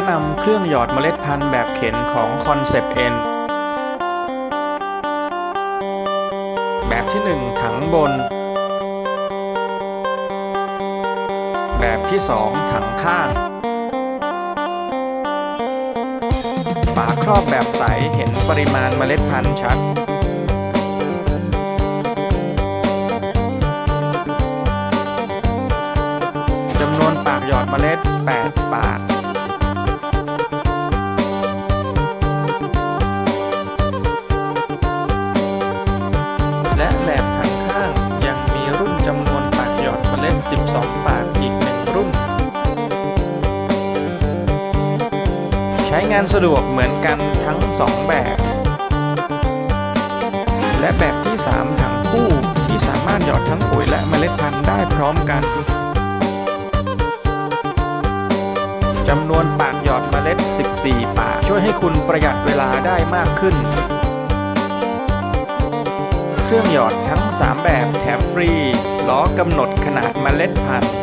นะนำเครื่องหยอดเมล็ดพันธุ์แบบเข็นของ Concept N แบบที่ 1 ถังบน แบบที่ 2 ถังข้าง ฝาครอบแบบใสเห็นปริมาณเมล็ดพันธุ์ชัดจำนวนปากหยอดเมล็ด 8 ปาก งานสะดวกเหมือนกันทั้ง 2 แบบ และแบบที่ 3 ถังคู่ที่สามารถหยอดทั้งปุ๋ยและเมล็ดพันธุ์ได้พร้อมกันจำนวนปากหยอดเมล็ด 14 ปาก ช่วยให้คุณประหยัดเวลาได้มากขึ้น เครื่องหยอดทั้ง 3 แบบแถมฟรี ล้อกำหนดขนาดเมล็ดพันธุ์